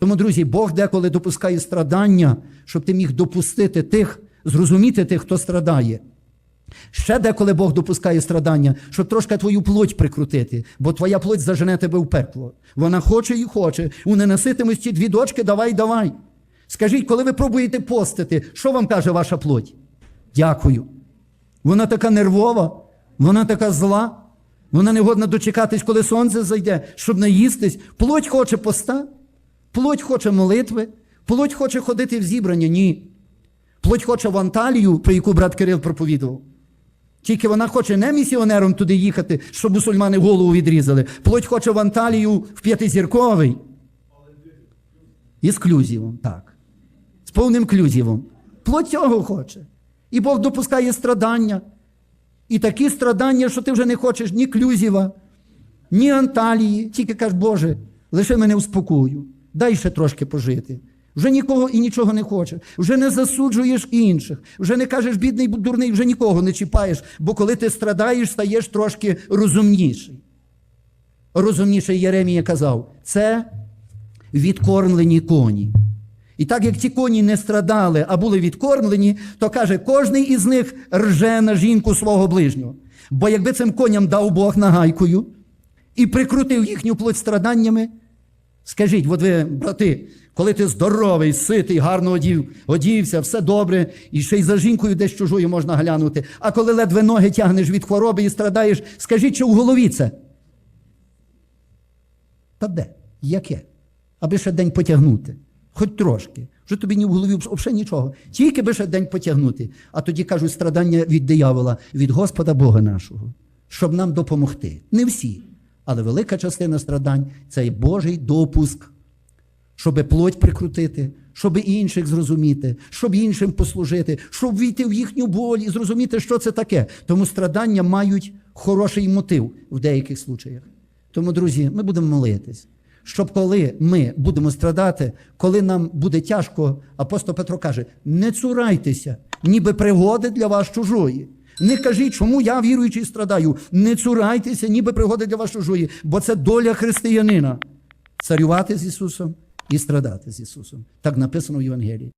Тому, друзі, Бог деколи допускає страдання, щоб ти міг допустити тих, зрозуміти тих, хто страдає. Ще деколи Бог допускає страдання, щоб трошки твою плоть прикрутити, бо твоя плоть зажене тебе в пекло. Вона хоче і хоче. У ненаситимості дві дочки, давай, давай. Скажіть, коли ви пробуєте постити, що вам каже ваша плоть? Дякую. Вона така нервова, вона така зла, вона не годна дочекатись, коли сонце зайде, щоб наїстись. Плоть хоче поста, плоть хоче молитви, плоть хоче ходити в зібрання. Ні. Плоть хоче в Анталію, про яку брат Кирил проповідував. Тільки вона хоче не місіонером туди їхати, щоб мусульмани голову відрізали. Плоть хоче в Анталію в п'ятизірковий. І з клюзівом, так. З повним клюзівом. Плоть цього хоче. І Бог допускає страдання. І такі страдання, що ти вже не хочеш ні клюзіва, ні Анталії. Тільки кажеш, Боже, лише мене успокою. Дай ще трошки пожити. Вже нікого і нічого не хочеш. Вже не засуджуєш інших. Вже не кажеш, бідний дурний, вже нікого не чіпаєш. Бо коли ти страдаєш, стаєш трошки розумніший. Розумніший Єремія казав, це відкормлені коні. І так як ті коні не страдали, а були відкормлені, то каже, кожний із них рже на жінку свого ближнього. Бо якби цим коням дав Бог нагайкою і прикрутив їхню плоть страданнями, скажіть, от ви, брати, коли ти здоровий, ситий, гарно одів, одівся, все добре, і ще й за жінкою десь чужою можна глянути. А коли ледве ноги тягнеш від хвороби і страдаєш, скажіть, що в голові це? Та де? Яке? Аби ще день потягнути. Хоч трошки. Вже тобі ні в голові взагалі нічого. Тільки би ще день потягнути. А тоді кажуть, страдання від диявола, від Господа Бога нашого, щоб нам допомогти. Не всі. Але велика частина страдань це Божий допуск, щоб плоть прикрутити, щоб інших зрозуміти, щоб іншим послужити, щоб війти в їхню боль і зрозуміти, що це таке. Тому страдання мають хороший мотив в деяких случаях. Тому, друзі, ми будемо молитись, щоб коли ми будемо страдати, коли нам буде тяжко, апостол Петро каже: не цурайтеся, ніби пригоди для вас чужої. Не кажіть, чому я віруючий страдаю. Не цурайтеся, ніби пригоди для вас чужої, бо це доля християнина царювати з Ісусом і страдати з Ісусом. Так написано в Євангелії.